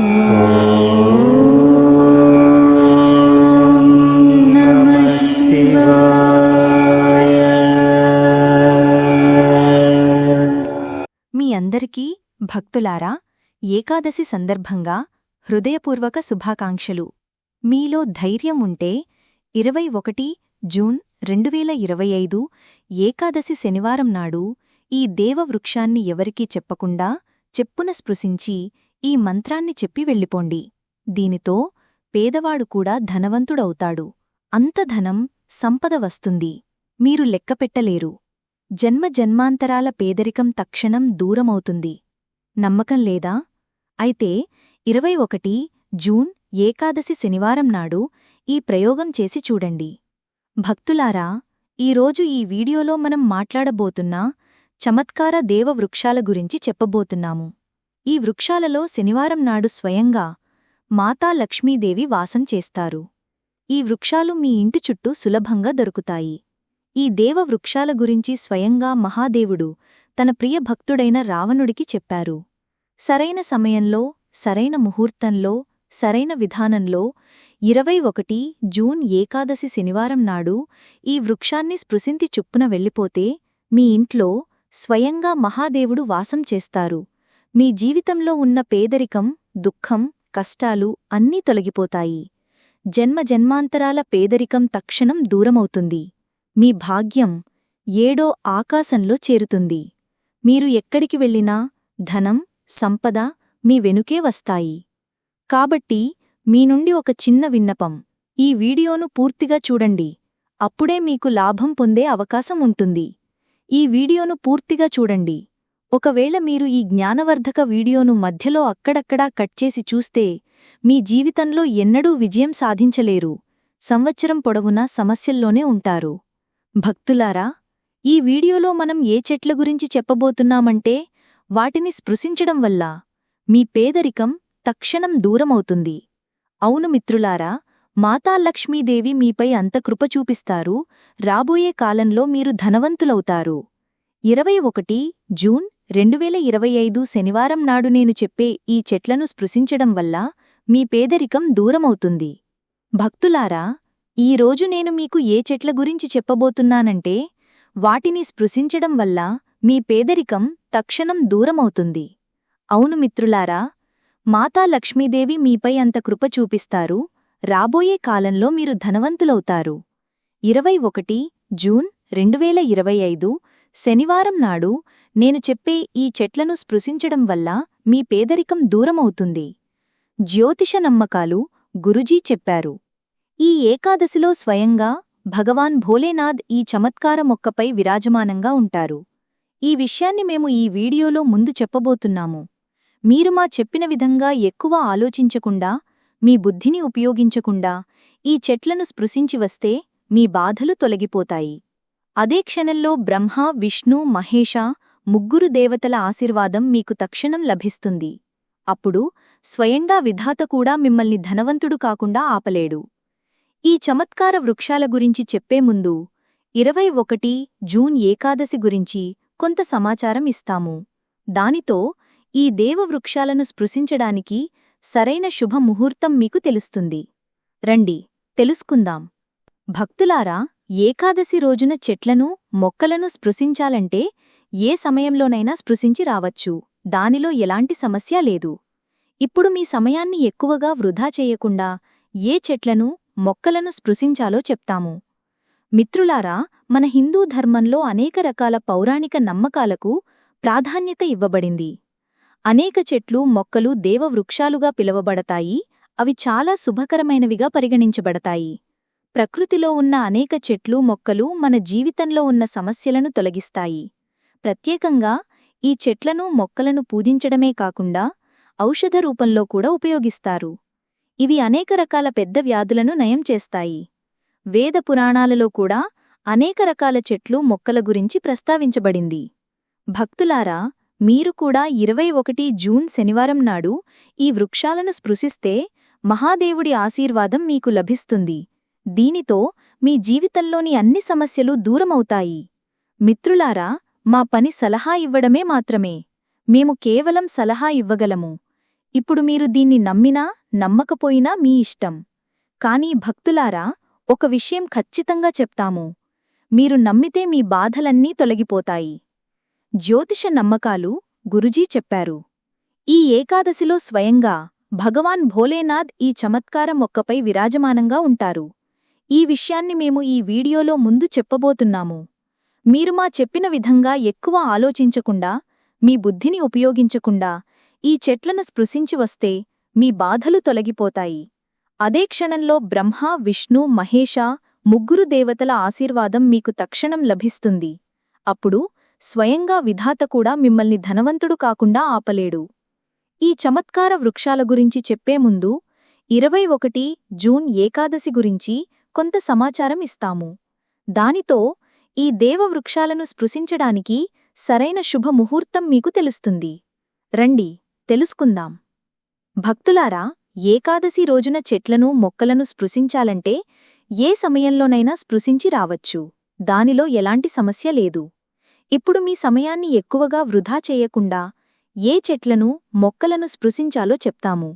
మీ అందరికీ భక్తులారా ఏకాదశి సందర్భంగా హృదయపూర్వక శుభాకాంక్షలు. మీలో ధైర్యం ఉంటే ఇరవై ఒకటి జూన్ రెండువేల ఇరవై ఐదు ఏకాదశి శనివారం నాడు ఈ దేవవృక్షాన్ని ఎవరికీ చెప్పకుండా చెప్పున స్పృశించి ఈ మంత్రాన్ని చెప్పి వెళ్ళిపోండి. దీనితో పేదవాడు కూడా ధనవంతుడవుతాడు. అంత ధనం సంపద వస్తుంది. మీరు లెక్కపెట్టలేరు జన్మ జన్మాంతరాల పేదరికం తక్షణం దూరమవుతుంది. నమ్మకం లేదా? అయితే ఇరవై ఒకటి జూన్ ఏకాదశి శనివారం నాడు ఈ ప్రయోగం చేసి చూడండి. భక్తులారా ఈరోజు ఈ వీడియోలో మనం మాట్లాడబోతున్న చమత్కార దేవ వృక్షాల గురించి చెప్పబోతున్నాము. ఈ వృక్షాలలో శనివారం నాడు స్వయంగా మాతా లక్ష్మీదేవి వాసం చేస్తారు. ఈ వృక్షాలు మీ ఇంటి చుట్టూ సులభంగా దొరుకుతాయి. ఈ దేవ వృక్షాల గురించి స్వయంగా మహాదేవుడు తన ప్రియ భక్తుడైన రావణుడికి చెప్పారు. సరైన సమయంలో సరైన ముహూర్తంలో సరైన విధానంలో ఇరవై ఒకటి జూన్ ఏకాదశి శనివారం నాడు ఈ వృక్షాన్ని స్పృశింతి చుప్పున వెళ్ళిపోతే మీ ఇంట్లో స్వయంగా మహాదేవుడు వాసం చేస్తారు. మీ జీవితంలో ఉన్న పేదరికం దుఃఖం కష్టాలు అన్నీ తొలగిపోతాయి. జన్మ జన్మాంతరాల పేదరికం తక్షణం దూరమవుతుంది. మీ భాగ్యం ఏడో ఆకాశంలో చేరుతుంది. మీరు ఎక్కడికి వెళ్ళినా ధనం సంపద మీ వెనుకే వస్తాయి. కాబట్టి మీ నుండి ఒక చిన్న విన్నపం. ఈ వీడియోను పూర్తిగా చూడండి. అప్పుడే మీకు లాభం పొందే అవకాశం ఉంటుంది. ఈ వీడియోను పూర్తిగా చూడండి. ఒకవేళ మీరు ఈ జ్ఞానవర్ధక వీడియోను మధ్యలో అక్కడక్కడా కట్ చేసి చూస్తే మీ జీవితంలో ఎన్నడూ విజయం సాధించలేరు. సంవత్సరం పొడవునా సమస్యల్లోనే ఉంటారు. భక్తులారా ఈ వీడియోలో మనం ఏ చెట్ల గురించి చెప్పబోతున్నామంటే వాటిని స్పృశించడం వల్ల మీ పేదరికం తక్షణం దూరమవుతుంది. అవును మిత్రులారా మాతా లక్ష్మీదేవి మీపై అంత కృప చూపిస్తారు. రాబోయే కాలంలో మీరు ధనవంతులవుతారు. ఇరవై ఒకటి జూన్ రెండువేల ఇరవై ఐదు శనివారం నాడు నేను చెప్పే ఈ చెట్లను స్పృశించడం వల్ల మీ పేదరికం దూరమవుతుంది. భక్తులారా ఈరోజు నేను మీకు ఏ చెట్ల గురించి చెప్పబోతున్నానంటే వాటిని స్పృశించడం వల్ల మీ పేదరికం తక్షణం దూరమవుతుంది. అవును మిత్రులారా మాతా లక్ష్మీదేవి మీపై అంత కృప చూపిస్తారు రాబోయే కాలంలో మీరు ధనవంతులవుతారు. ఇరవై ఒకటి జూన్ రెండువేల ఇరవై ఐదు శనివారం నాడు నేను చెప్పే ఈ చెట్లను స్పృశించడం వల్ల మీ పేదరికం దూరమవుతుంది. జ్యోతిష నమ్మకాలు గురుజీ చెప్పారు. ఈ ఏకాదశిలో స్వయంగా భగవాన్ భోలేనాథ్ ఈ చమత్కార మొక్కపై విరాజమానంగా ఉంటారు. ఈ విషయాన్ని మేము ఈ వీడియోలో ముందు చెప్పబోతున్నాము. మీరు మా చెప్పిన విధంగా ఎక్కువ ఆలోచించకుండా మీ బుద్ధిని ఉపయోగించకుండా ఈ చెట్లను స్పృశించి వస్తే మీ బాధలు తొలగిపోతాయి. అదే క్షణంలో బ్రహ్మ విష్ణు మహేష ముగ్గురు దేవతల ఆశీర్వాదం మీకు తక్షణం లభిస్తుంది. అప్పుడు స్వయంగా విధాత కూడా మిమ్మల్ని ధనవంతుడు కాకుండా ఆపలేడు. ఈ చమత్కార వృక్షాల గురించి చెప్పే ముందు ఇరవై ఒకటి జూన్ ఏకాదశి గురించి కొంత సమాచారం ఇస్తాము. దానితో ఈ దేవవృక్షాలను స్పృశించడానికి సరైన శుభ ముహూర్తం మీకు తెలుస్తుంది. రండి తెలుసుకుందాం. భక్తులారా ఏకాదశి రోజున చెట్లను మొక్కలను స్పృశించాలంటే ఏ సమయంలోనైనా స్పృశించి రావచ్చు. దానిలో ఎలాంటి సమస్య లేదు. ఇప్పుడు మీ సమయాన్ని ఎక్కువగా వృధా చేయకుండా ఏ చెట్లను మొక్కలను స్పృశించాలో చెప్తాము. మిత్రులారా మన హిందూ ధర్మంలో అనేక రకాల పౌరాణిక నమ్మకాలకు ప్రాధాన్యత ఇవ్వబడింది. అనేక చెట్లు మొక్కలు దేవవృక్షాలుగా పిలువబడతాయి. అవి చాలా శుభకరమైనవిగా పరిగణించబడతాయి. ప్రకృతిలో ఉన్న అనేక చెట్లు మొక్కలు మన జీవితంలో ఉన్న సమస్యలను తొలగిస్తాయి. ప్రత్యేకంగా ఈ చెట్లను మొక్కలను పూజించడమే కాకుండా ఔషధ రూపంలో కూడా ఉపయోగిస్తారు. ఇవి అనేక రకాల పెద్ద వ్యాధులను నయం చేస్తాయి. వేద పురాణాలలో కూడా అనేక రకాల చెట్లు మొక్కల గురించి ప్రస్తావించబడింది. భక్తులారా మీరు కూడా ఇరవై ఒకటి జూన్ శనివారం నాడు ఈ వృక్షాలను స్పృశిస్తే మహాదేవుడి ఆశీర్వాదం మీకు లభిస్తుంది. దీనితో మీ జీవితంలోని అన్ని సమస్యలు దూరమవుతాయి. మిత్రులారా మా పని సలహా ఇవ్వడమే మాత్రమే. మేము కేవలం సలహా ఇవ్వగలము. ఇప్పుడు మీరు దీన్ని నమ్మినా నమ్మకపోయినా మీ ఇష్టం. కానీ భక్తులారా ఒక విషయం ఖచ్చితంగా చెప్తాము. మీరు నమ్మితే మీ బాధలన్నీ తొలగిపోతాయి. జ్యోతిష నమ్మకాలు గురుజీ చెప్పారు. ఈ ఏకాదశిలో స్వయంగా భగవాన్ భోలేనాథ్ ఈ చమత్కారం ఒక్కపై విరాజమానంగా ఉంటారు. ఈ విషయాన్ని మేము ఈ వీడియోలో ముందు చెప్పబోతున్నాము. మీరు మా చెప్పిన విధంగా ఎక్కువ ఆలోచించకుండా మీ బుద్ధిని ఉపయోగించకుండా ఈ చెట్లను స్పృశించి వస్తే మీ బాధలు తొలగిపోతాయి. అదే క్షణంలో బ్రహ్మ విష్ణు మహేష ముగ్గురు దేవతల ఆశీర్వాదం మీకు తక్షణం లభిస్తుంది. అప్పుడు స్వయంగా విధాత కూడా మిమ్మల్ని ధనవంతుడు కాకుండా ఆపలేడు. ఈ చమత్కార వృక్షాల గురించి చెప్పే ముందు ఇరవై ఒకటి జూన్ ఏకాదశి గురించి కొంత సమాచారం ఇస్తాము. దానితో ఈ దేవవృక్షాలను స్పృశించడానికి సరైన శుభముహూర్తం మీకు తెలుస్తుంది. రండి తెలుసుకుందాం. భక్తులారా ఏకాదశి రోజున చెట్లను మొక్కలను స్పృశించాలంటే ఏ సమయంలోనైనా స్పృశించి రావచ్చు. దానిలో ఎలాంటి సమస్య లేదు. ఇప్పుడు మీ సమయాన్ని ఎక్కువగా వృధా చేయకుండా ఏ చెట్లను మొక్కలను స్పృశించాలో చెప్తాము.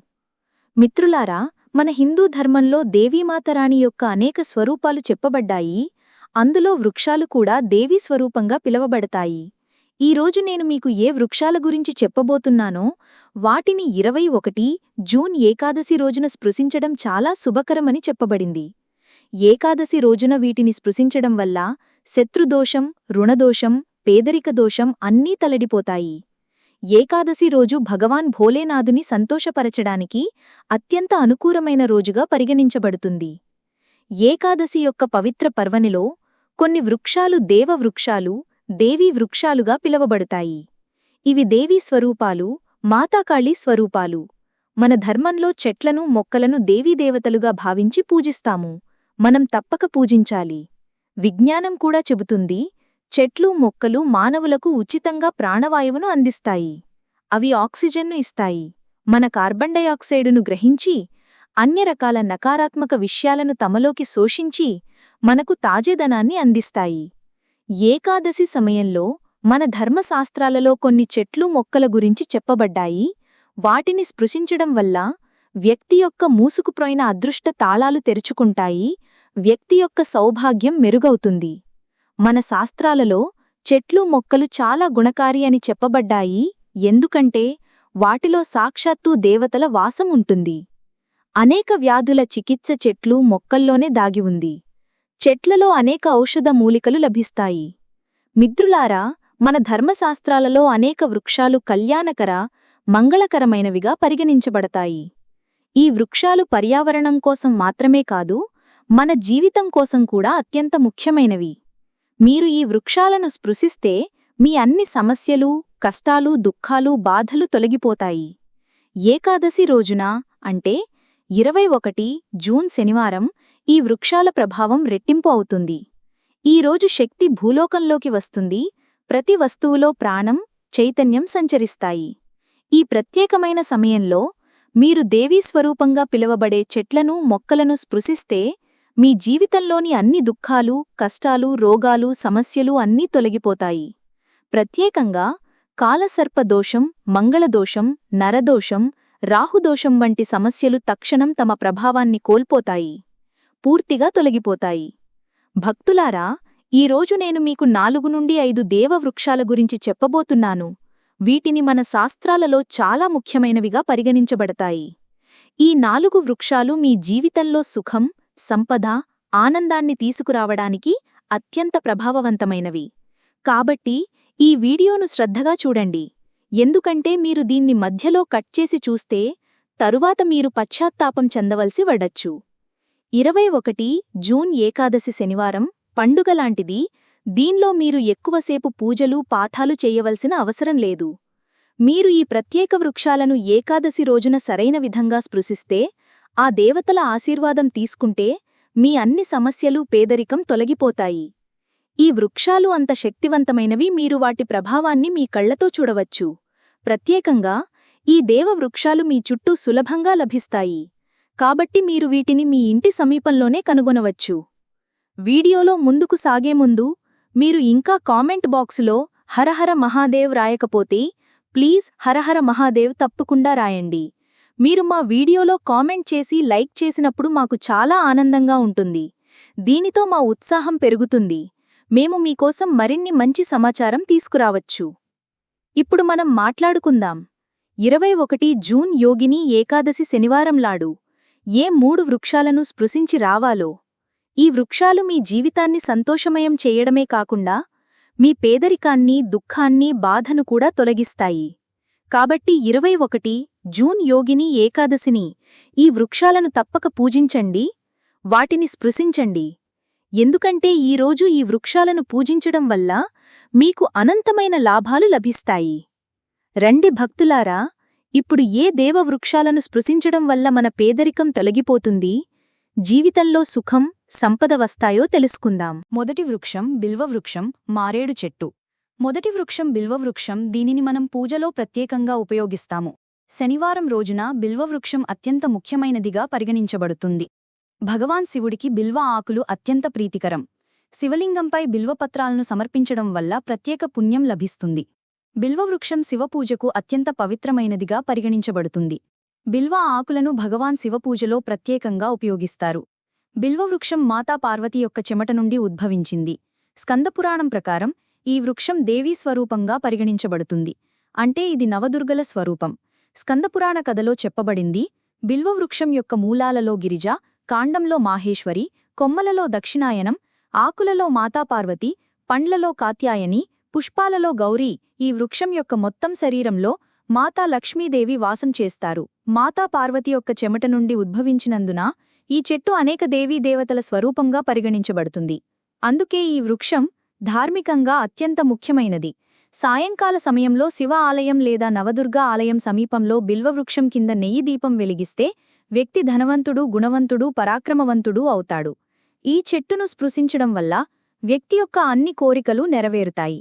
మిత్రులారా మన హిందూ ధర్మంలో దేవీమాతరాణి యొక్క అనేక స్వరూపాలు చెప్పబడ్డాయి. అందులో వృక్షాలు కూడా దేవీ స్వరూపంగా పిలవబడతాయి. ఈరోజు నేను మీకు ఏ వృక్షాల గురించి చెప్పబోతున్నానో వాటిని ఇరవై ఒకటి జూన్ ఏకాదశి రోజున స్పృశించడం చాలా శుభకరమని చెప్పబడింది. ఏకాదశి రోజున వీటిని స్పృశించడం వల్ల శత్రుదోషం రుణదోషం పేదరిక దోషం అన్నీ తలడిపోతాయి. ఏకాదశి రోజు భగవాన్ భోలేనాథుని సంతోషపరచడానికి అత్యంత అనుకూలమైన రోజుగా పరిగణించబడుతుంది. ఏకాదశి యొక్క పవిత్ర పర్వనిలో కొన్ని వృక్షాలు దేవవృక్షాలు దేవీ వృక్షాలుగా పిలవబడతాయి. ఇవి దేవీ స్వరూపాలు మాతాకాళీ స్వరూపాలు. మన ధర్మంలో చెట్లను మొక్కలను దేవీదేవతలుగా భావించి పూజిస్తాము. మనం తప్పక పూజించాలి. విజ్ఞానం కూడా చెబుతుంది చెట్లు మొక్కలు మానవులకు ఉచితంగా ప్రాణవాయువును అందిస్తాయి. అవి ఆక్సిజన్ను ఇస్తాయి. మన కార్బన్ డయాక్సైడును గ్రహించి అన్ని రకాల నకారాత్మక విషయాలను తమలోకి శోషించి మనకు తాజేదనాన్ని అందిస్తాయి. ఏకాదశి సమయంలో మన ధర్మశాస్త్రాలలో కొన్ని చెట్లు మొక్కల గురించి చెప్పబడ్డాయి. వాటిని స్పృశించడం వల్ల వ్యక్తి యొక్క మూసుకుపోయిన అదృష్ట తాళాలు తెరుచుకుంటాయి. వ్యక్తి యొక్క సౌభాగ్యం మెరుగవుతుంది. మన శాస్త్రాలలో చెట్లు మొక్కలు చాలా గుణకారి అని చెప్పబడ్డాయి. ఎందుకంటే వాటిలో సాక్షాత్తూ దేవతల వాసం ఉంటుంది. అనేక వ్యాధుల చికిత్స చెట్లు మొక్కల్లోనే దాగి ఉంది. చెట్లలో అనేక ఔషధ మూలికలు లభిస్తాయి. మిత్రులారా మన ధర్మశాస్త్రాలలో అనేక వృక్షాలు కళ్యాణకర మంగళకరమైనవిగా పరిగణించబడతాయి. ఈ వృక్షాలు పర్యావరణం కోసం మాత్రమే కాదు మన జీవితం కోసం కూడా అత్యంత ముఖ్యమైనవి. మీరు ఈ వృక్షాలను స్పృశిస్తే మీ అన్ని సమస్యలు కష్టాలు దుఃఖాలు బాధలు తొలగిపోతాయి. ఏకాదశి రోజున అంటే ఇరవై ఒకటి జూన్ శనివారం ఈ వృక్షాల ప్రభావం రెట్టింపు అవుతుంది. ఈరోజు శక్తి భూలోకంలోకి వస్తుంది. ప్రతి వస్తువులో ప్రాణం చైతన్యం సంచరిస్తాయి. ఈ ప్రత్యేకమైన సమయంలో మీరు దేవీ స్వరూపంగా పిలువబడే చెట్లను మొక్కలను స్పృశిస్తే మీ జీవితంలోని అన్ని దుఃఖాలు కష్టాలు రోగాలు సమస్యలు అన్నీ తొలగిపోతాయి. ప్రత్యేకంగా కాలసర్పదోషం మంగళదోషం నరదోషం రాహుదోషం వంటి సమస్యలు తక్షణం తమ ప్రభావాన్ని కోల్పోతాయి. పూర్తిగా తొలగిపోతాయి. భక్తులారా ఈరోజు నేను మీకు నాలుగు నుండి ఐదు దేవవృక్షాల గురించి చెప్పబోతున్నాను. వీటిని మన శాస్త్రాలలో చాలా ముఖ్యమైనవిగా పరిగణించబడతాయి. ఈ నాలుగు వృక్షాలు మీ జీవితంలో సుఖం సంపద ఆనందాన్ని తీసుకురావడానికి అత్యంత ప్రభావవంతమైనవి. కాబట్టి ఈ వీడియోను శ్రద్ధగా చూడండి. ఎందుకంటే మీరు దీన్ని మధ్యలో కట్ చేసి చూస్తే తరువాత మీరు పశ్చాత్తాపం చెందవలసి వడచ్చు. ఇరవై ఒకటి జూన్ ఏకాదశి శనివారం పండుగలాంటిది దీన్లో మీరు ఎక్కువసేపు పూజలు పాఠాలు చేయవలసిన అవసరం లేదు. మీరు ఈ ప్రత్యేక వృక్షాలను ఏకాదశి రోజున సరైన విధంగా స్పృశిస్తే ఆ దేవతల ఆశీర్వాదం తీసుకుంటే మీ అన్ని సమస్యలు పేదరికం తొలగిపోతాయి. ఈ వృక్షాలు అంత శక్తివంతమైనవి మీరు వాటి ప్రభావాన్ని మీ కళ్ళతో చూడవచ్చు. ప్రత్యేకంగా ఈ దేవవృక్షాలు మీ చుట్టూ సులభంగా లభిస్తాయి. కాబట్టి మీరు వీటిని మీ ఇంటి సమీపంలోనే కనుగొనవచ్చు. వీడియోలో ముందుకు సాగే ముందు మీరు ఇంకా కామెంట్ బాక్సులో హరహర మహాదేవ్ రాయకపోతే ప్లీజ్ హరహర మహాదేవ్ తప్పకుండా రాయండి. మీరు మా వీడియోలో కామెంట్ చేసి లైక్ చేసినప్పుడు మాకు చాలా ఆనందంగా ఉంటుంది. దీనితో మా ఉత్సాహం పెరుగుతుంది. మేము మీకోసం మరిన్ని మంచి సమాచారం తీసుకురావచ్చు. ఇప్పుడు మనం మాట్లాడుకుందాం. ఇరవై ఒకటి జూన్ యోగిని ఏకాదశి శనివారంలాడు ఏ మూడు వృక్షాలను స్పృశించి రావాలో? ఈ వృక్షాలు మీ జీవితాన్ని సంతోషమయం చేయడమే కాకుండా మీ పేదరికాన్ని దుఃఖాన్ని బాధను కూడా తొలగిస్తాయి. కాబట్టి ఇరవై ఒకటి జూన్ యోగిని ఏకాదశిని ఈ వృక్షాలను తప్పక పూజించండి వాటిని స్పృశించండి. ఎందుకంటే ఈరోజు ఈ వృక్షాలను పూజించడం వల్ల మీకు అనంతమైన లాభాలు లభిస్తాయి. రండి భక్తులారా ఇప్పుడు ఏ దేవవృక్షాలను స్పృశించడం వల్ల మన పేదరికం తొలగిపోతుంది? జీవితంలో సుఖం సంపద వస్తాయో తెలుసుకుందాం. మొదటి వృక్షం బిల్వవృక్షం మారేడు చెట్టు. మొదటి వృక్షం బిల్వవృక్షం దీనిని మనం పూజలో ప్రత్యేకంగా ఉపయోగిస్తాము. శనివారం రోజున బిల్వవృక్షం అత్యంత ముఖ్యమైనదిగా పరిగణించబడుతుంది. భగవాన్ శివుడికి బిల్వ ఆకులు అత్యంత ప్రీతికరం. శివలింగంపై బిల్వపత్రాలను సమర్పించడం వల్ల ప్రత్యేక పుణ్యం లభిస్తుంది. బిల్వవృక్షం శివపూజకు అత్యంత పవిత్రమైనదిగా పరిగణించబడుతుంది. బిల్వ ఆకులను భగవాన్ శివపూజలో ప్రత్యేకంగా ఉపయోగిస్తారు. బిల్వవృక్షం మాతా పార్వతి యొక్క చెమట నుండి ఉద్భవించింది. స్కందపురాణం ప్రకారం ఈ వృక్షం దేవీ స్వరూపంగా పరిగణించబడుతుంది. అంటే ఇది నవదుర్గల స్వరూపం. స్కందపురాణ కథలో చెప్పబడింది బిల్వవృక్షం యొక్క మూలాలలో గిరిజ కాండంలో మాహేశ్వరి కొమ్మలలో దక్షిణాయనం ఆకులలో మాతాపార్వతి పండ్లలో కాత్యాయని పుష్పాలలో గౌరీ ఈ వృక్షం యొక్క మొత్తం శరీరంలో మాతా లక్ష్మీదేవి వాసం చేస్తారు. మాతా పార్వతి యొక్క చెమట నుండి ఉద్భవించినందున ఈ చెట్టు అనేక దేవీ దేవతల స్వరూపంగా పరిగణించబడుతుంది. అందుకే ఈ వృక్షం ధార్మికంగా అత్యంత ముఖ్యమైనది. సాయంకాల సమయంలో శివ ఆలయం లేదా నవదుర్గా ఆలయం సమీపంలో బిల్వవృక్షం కింద నెయ్యి దీపం వెలిగిస్తే వ్యక్తి ధనవంతుడు గుణవంతుడు పరాక్రమవంతుడు అవుతాడు. ఈ చెట్టును స్పృశించడం వల్ల వ్యక్తి యొక్క అన్ని కోరికలు నెరవేరుతాయి.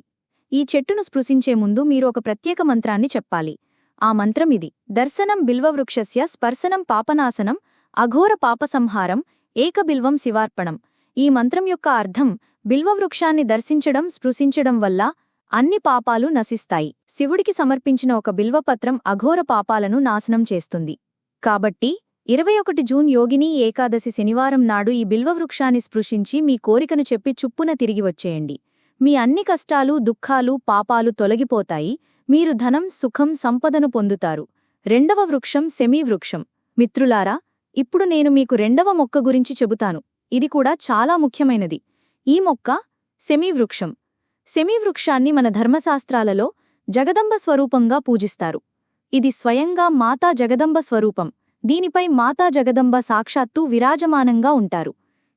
ఈ చెట్టును స్పృశించే ముందు మీరు ఒక ప్రత్యేక మంత్రాన్ని చెప్పాలి. ఆ మంత్రం ఇది. దర్శనం బిల్వవృక్షస్య స్పర్శనం పాపనాశనం అఘోర పాపసంహారం ఏకబిల్వం శివార్పణం. ఈ మంత్రం యొక్క అర్థం బిల్వవృక్షాన్ని దర్శించడం స్పృశించడం వల్ల అన్ని పాపాలు నశిస్తాయి. శివుడికి సమర్పించిన ఒక బిల్వపత్రం అఘోర పాపాలను నాశనం చేస్తుంది. కాబట్టి ఇరవై ఒకటి జూన్ యోగిని ఏకాదశి శనివారం నాడు ఈ బిల్వవృక్షాన్ని స్పృశించి మీ కోరికను చెప్పి చుప్పున తిరిగి వచ్చేయండి. మీ అన్ని కష్టాలు దుఃఖాలు పాపాలు తొలగిపోతాయి. మీరు ధనం సుఖం సంపదను పొందుతారు. రెండవ వృక్షం సెమీ వృక్షం. మిత్రులారా ఇప్పుడు నేను మీకు రెండవ మొక్క గురించి చెబుతాను. ఇది కూడా చాలా ముఖ్యమైనది. ఈ మొక్క సెమీవృక్షం సెమీవృక్షాన్ని మన ధర్మశాస్త్రాలలో జగదంబ స్వరూపంగా పూజిస్తారు. ఇది స్వయంగా మాతా జగదంబ స్వరూపం. దీనిపై మాతా జగదంబ సాక్షాత్తు విరాజమానంగా ఉంటారు.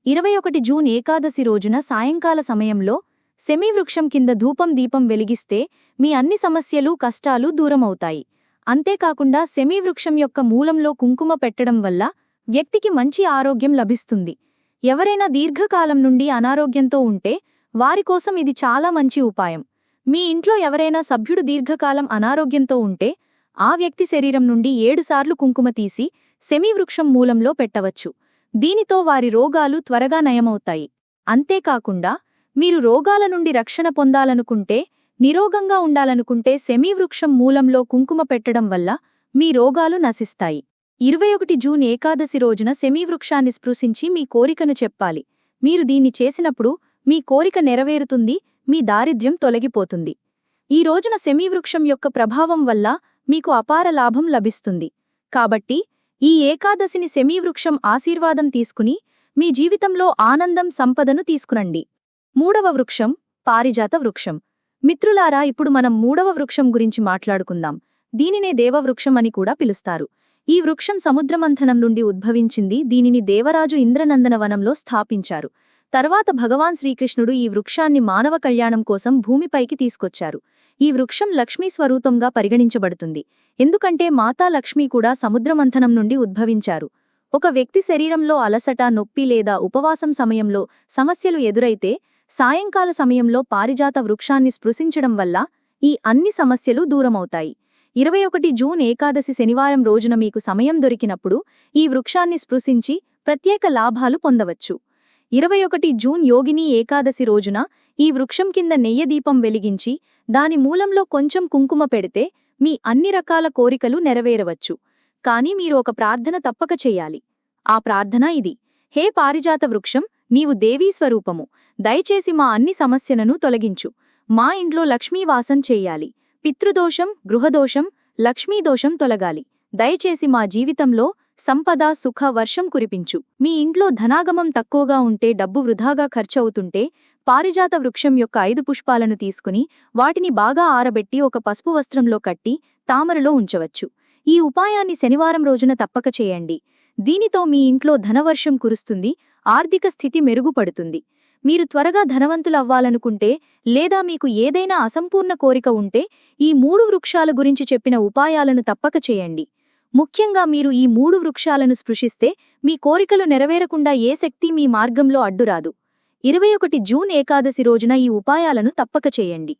ఇరవై ఒకటి జూన్ ఏకాదశి రోజున సాయంకాల సమయంలో సెమీవృక్షం కింద ధూపం దీపం వెలిగిస్తే మీ అన్ని సమస్యలు కష్టాలు దూరమవుతాయి. అంతేకాకుండా సెమీవృక్షం యొక్క మూలంలో కుంకుమ పెట్టడం వల్ల వ్యక్తికి మంచి ఆరోగ్యం లభిస్తుంది. ఎవరైనా దీర్ఘకాలం నుండి అనారోగ్యంతో ఉంటే వారికోసం ఇది చాలా మంచి ఉపాయం. మీ ఇంట్లో ఎవరైనా సభ్యుడు దీర్ఘకాలం అనారోగ్యంతో ఉంటే ఆ వ్యక్తి శరీరం నుండి ఏడుసార్లు కుంకుమ తీసి సెమీవృక్షం మూలంలో పెట్టవచ్చు. దీనితో వారి రోగాలు త్వరగా నయమవుతాయి. అంతేకాకుండా మీరు రోగాల నుండి రక్షణ పొందాలనుకుంటే నిరోగంగా ఉండాలనుకుంటే సెమీవృక్షం మూలంలో కుంకుమ పెట్టడం వల్ల మీ రోగాలు నశిస్తాయి. ఇరవై ఒకటి జూన్ ఏకాదశి రోజున సెమీవృక్షాన్ని స్పృశించి మీ కోరికను చెప్పాలి. మీరు దీన్ని చేసినప్పుడు మీ కోరిక నెరవేరుతుంది మీ దారిద్ర్యం తొలగిపోతుంది. ఈ రోజున సెమీవృక్షం యొక్క ప్రభావం వల్ల మీకు అపార లాభం లభిస్తుంది. కాబట్టి ఈ ఏకాదశిని సెమీవృక్షం ఆశీర్వాదం తీసుకుని మీ జీవితంలో ఆనందం సంపదను తీసుకురండి. మూడవ వృక్షం పారిజాత వృక్షం. మిత్రులారా ఇప్పుడు మనం మూడవ వృక్షం గురించి మాట్లాడుకుందాం. దీనినే దేవవృక్షం అని కూడా పిలుస్తారు. ఈ వృక్షం సముద్రమంథనం నుండి ఉద్భవించింది దీనిని దేవరాజు ఇంద్రనందన వనంలో స్థాపించారు. తర్వాత భగవాన్ శ్రీకృష్ణుడు ఈ వృక్షాన్ని మానవ కళ్యాణం కోసం భూమిపైకి తీసుకొచ్చారు. ఈ వృక్షం లక్ష్మీ స్వరూపంగా పరిగణించబడుతుంది. ఎందుకంటే మాతా లక్ష్మీ కూడా సముద్రమంథనం నుండి ఉద్భవించారు. ఒక వ్యక్తి శరీరంలో అలసట నొప్పి లేదా ఉపవాసం సమయంలో సమస్యలు ఎదురైతే సాయంకాల సమయంలో పారిజాత వృక్షాన్ని స్పృశించడం వల్ల ఈ అన్ని సమస్యలు దూరమవుతాయి. ఇరవై ఒకటి జూన్ ఏకాదశి శనివారం రోజున మీకు సమయం దొరికినప్పుడు ఈ వృక్షాన్ని స్పృశించి ప్రత్యేక లాభాలు పొందవచ్చు. ఇరవై ఒకటి జూన్ యోగిని ఏకాదశి రోజున ఈ వృక్షం కింద నెయ్యదీపం వెలిగించి దాని మూలంలో కొంచెం కుంకుమ పెడితే మీ అన్ని రకాల కోరికలు నెరవేరవచ్చు. కానీ మీరు ఒక ప్రార్థన తప్పక చెయ్యాలి ఆ ప్రార్థన ఇది. హే పారిజాత వృక్షం నీవు దేవీ స్వరూపము. దయచేసి మా అన్ని సమస్యలను తొలగించు. మా ఇంట్లో లక్ష్మీవాసం చెయ్యాలి పితృదోషం గృహదోషం లక్ష్మీదోషం తొలగాలి. దయచేసి మా జీవితంలో సంపద సుఖ వర్షం కురిపించు. మీ ఇంట్లో ధనాగమం తక్కువగా ఉంటే డబ్బు వృధాగా ఖర్చవుతుంటే పారిజాత వృక్షం యొక్క ఐదు పుష్పాలను తీసుకుని వాటిని బాగా ఆరబెట్టి ఒక పసుపు వస్త్రంలో కట్టి తామరలో ఉంచవచ్చు. ఈ ఉపాయాన్ని శనివారం రోజున తప్పక చేయండి. దీనితో మీ ఇంట్లో ధనవర్షం కురుస్తుంది ఆర్థిక స్థితి మెరుగుపడుతుంది. మీరు త్వరగా ధనవంతులవ్వాలనుకుంటే లేదా మీకు ఏదైనా అసంపూర్ణ కోరిక ఉంటే ఈ మూడు వృక్షాల గురించి చెప్పిన ఉపాయాలను తప్పక చేయండి. ముఖ్యంగా మీరు ఈ మూడు వృక్షాలను స్పృశిస్తే మీ కోరికలు నెరవేరకుండా ఏ శక్తి మీ మార్గంలో అడ్డురాదు. ఇరవై ఒకటి జూన్ ఏకాదశి రోజున ఈ ఉపాయాలను తప్పక చేయండి.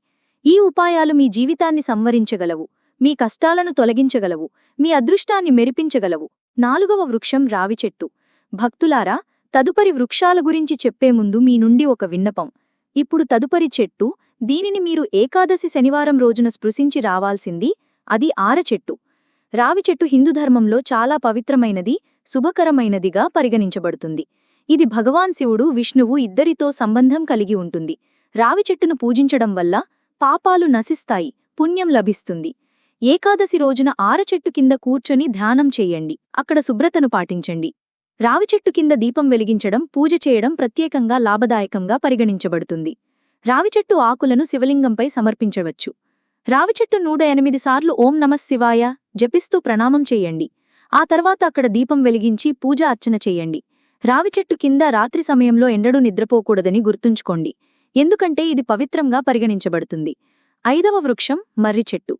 ఈ ఉపాయాలు మీ జీవితాన్ని సంవరించగలవు మీ కష్టాలను తొలగించగలవు మీ అదృష్టాన్ని మెరిపించగలవు. నాలుగవ వృక్షం రావి చెట్టు. భక్తులారా తదుపరి వృక్షాల గురించి చెప్పే ముందు మీ నుండి ఒక విన్నపం. ఇప్పుడు తదుపరి చెట్టు దీనిని మీరు ఏకాదశి శనివారం రోజున స్పృశించి రావాల్సింది అది ఆర చెట్టు. రావి చెట్టు హిందూ ధర్మంలో చాలా పవిత్రమైనది శుభకరమైనదిగా పరిగణించబడుతుంది. ఇది భగవాన్ శివుడు విష్ణువు ఇద్దరితో సంబంధం కలిగి ఉంటుంది. రావి చెట్టును పూజించడం వల్ల పాపాలు నశిస్తాయి పుణ్యం లభిస్తుంది. ఏకాదశి రోజున ఆరచెట్టు కింద కూర్చొని ధ్యానం చెయ్యండి అక్కడ శుభ్రతను పాటించండి. రావి చెట్టు కింద దీపం వెలిగించడం పూజ చేయడం ప్రత్యేకంగా లాభదాయకంగా పరిగణించబడుతుంది. రావి చెట్టు ఆకులను శివలింగంపై సమర్పించవచ్చు. రావి చెట్టు నూట ఎనిమిది సార్లు ఓం నమః శివాయ జపిస్తూ ప్రణామం చెయ్యండి ఆ తర్వాత అక్కడ దీపం వెలిగించి పూజ అర్చన చెయ్యండి రావి చెట్టు కింద రాత్రి సమయంలో ఎండడు నిద్రపోకూడదని గుర్తుంచుకోండి. ఎందుకంటే ఇది పవిత్రంగా పరిగణించబడుతుంది. ఐదవ వృక్షం మర్రి చెట్టు.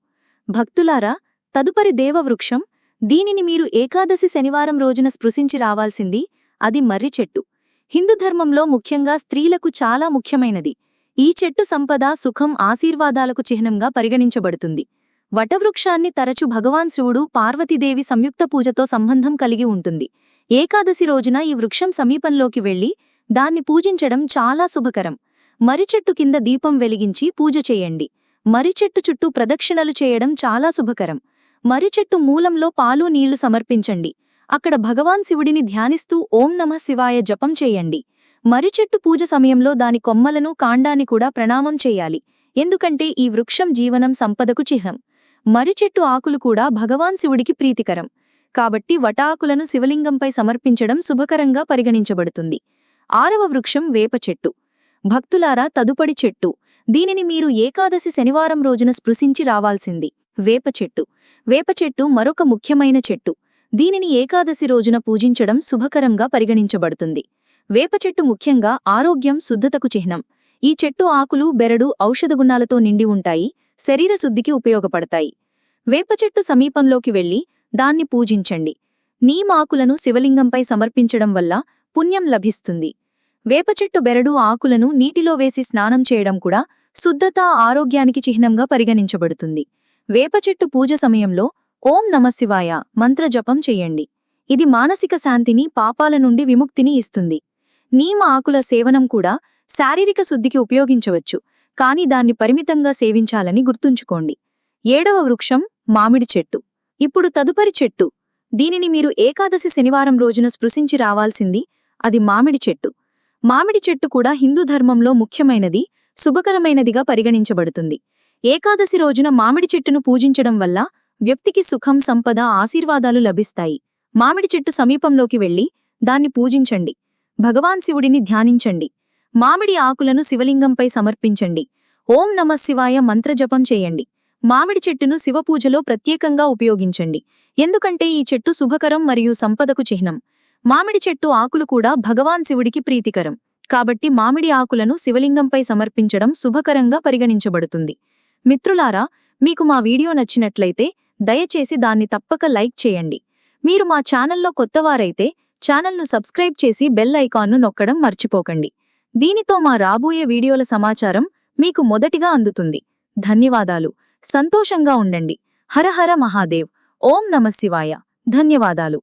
భక్తులారా తదుపరి దేవవృక్షం దీనిని మీరు ఏకాదశి శనివారం రోజున స్పృశించి రావాల్సింది అది మర్రి చెట్టు. హిందూ ధర్మంలో ముఖ్యంగా స్త్రీలకు చాలా ముఖ్యమైనది. ఈ చెట్టు సంపద సుఖం ఆశీర్వాదాలకు చిహ్నంగా పరిగణించబడుతుంది. వటవృక్షాన్ని తరచు భగవాన్ శివుడు పార్వతీదేవి సంయుక్త పూజతో సంబంధం కలిగి ఉంటుంది. ఏకాదశి రోజున ఈ వృక్షం సమీపంలోకి వెళ్ళి దాన్ని పూజించడం చాలా శుభకరం. మర్రిచెట్టు కింద దీపం వెలిగించి పూజ చేయండి. మరిచెట్టు చుట్టూ ప్రదక్షిణలు చేయడం చాలా శుభకరం. మరిచెట్టు మూలంలో పాలు నీళ్ళు సమర్పించండి. అక్కడ భగవాన్ శివుడిని ధ్యానిస్తూ ఓం నమః శివాయ జపం చేయండి. మరిచెట్టు పూజ సమయంలో దాని కొమ్మలను కాండాన్ని కూడా ప్రణామం చేయాలి. ఎందుకంటే ఈ వృక్షం జీవనం సంపదకు చిహ్నం. మరిచెట్టు ఆకులు కూడా భగవాన్ శివుడికి ప్రీతికరం. కాబట్టి వటాకులను శివలింగంపై సమర్పించడం శుభకరంగా పరిగణించబడుతుంది. ఆరవ వృక్షం వేప చెట్టు. భక్తులారా తదుపడి చెట్టు. దీనిని మీరు ఏకాదశి శనివారం రోజున స్పృశించి రావాల్సింది. వేప చెట్టు. వేప చెట్టు మరొక ముఖ్యమైన చెట్టు. దీనిని ఏకాదశి రోజున పూజించడం శుభకరంగా పరిగణించబడుతుంది. వేప చెట్టు ముఖ్యంగా ఆరోగ్యం శుద్ధతకు చిహ్నం. ఈ చెట్టు ఆకులు బెరడు ఔషధ గుణాలతో నిండి ఉంటాయి శరీర శుద్ధికి ఉపయోగపడతాయి. వేప చెట్టు సమీపంలోకి వెళ్ళి దాన్ని పూజించండి. నీమాకులను శివలింగంపై సమర్పించడం వల్ల పుణ్యం లభిస్తుంది. వేపచెట్టు బెరడు ఆకులను నీటిలో వేసి స్నానం చేయడం కూడా శుద్ధత ఆరోగ్యానికి చిహ్నంగా పరిగణించబడుతుంది. వేపచెట్టు పూజ సమయంలో ఓం నమశివాయ మంత్రజపం చెయ్యండి ఇది మానసిక శాంతిని పాపాల నుండి విముక్తిని ఇస్తుంది. నీమ ఆకుల సేవనం కూడా శారీరక శుద్ధికి ఉపయోగించవచ్చు కాని దాన్ని పరిమితంగా సేవించాలని గుర్తుంచుకోండి. ఏడవ వృక్షం మామిడి చెట్టు. ఇప్పుడు తదుపరి చెట్టు. దీనిని మీరు ఏకాదశి శనివారం రోజున స్పృశించి రావాల్సింది అది మామిడి చెట్టు. మామిడి చెట్టు కూడా హిందూ ధర్మంలో ముఖ్యమైనది శుభకరమైనదిగా పరిగణించబడుతుంది. ఏకాదశి రోజున మామిడి చెట్టును పూజించడం వల్ల వ్యక్తికి సుఖం సంపద ఆశీర్వాదాలు లభిస్తాయి. మామిడి చెట్టు సమీపంలోకి వెళ్ళి దాన్ని పూజించండి. భగవాన్ శివుడిని ధ్యానించండి. మామిడి ఆకులను శివలింగంపై సమర్పించండి. ఓం నమ శివాయ మంత్రజపం చేయండి. మామిడి చెట్టును శివపూజలో ప్రత్యేకంగా ఉపయోగించండి. ఎందుకంటే ఈ చెట్టు శుభకరం మరియు సంపదకు చిహ్నం. మామిడి చెట్టు ఆకులు కూడా భగవాన్ శివుడికి ప్రీతికరం. కాబట్టి మామిడి ఆకులను శివలింగంపై సమర్పించడం శుభకరంగా పరిగణించబడుతుంది. మిత్రులారా మీకు మా వీడియో నచ్చినట్లయితే దయచేసి దాన్ని తప్పక లైక్ చేయండి. మీరు మా ఛానల్లో కొత్తవారైతే ఛానల్ను సబ్స్క్రైబ్ చేసి బెల్ ఐకాన్ను నొక్కడం మర్చిపోకండి. దీనితో మా రాబోయే వీడియోల సమాచారం మీకు మొదటిగా అందుతుంది. ధన్యవాదాలు. సంతోషంగా ఉండండి. హరహర మహాదేవ్. ఓం నమశివాయ ధన్యవాదాలు.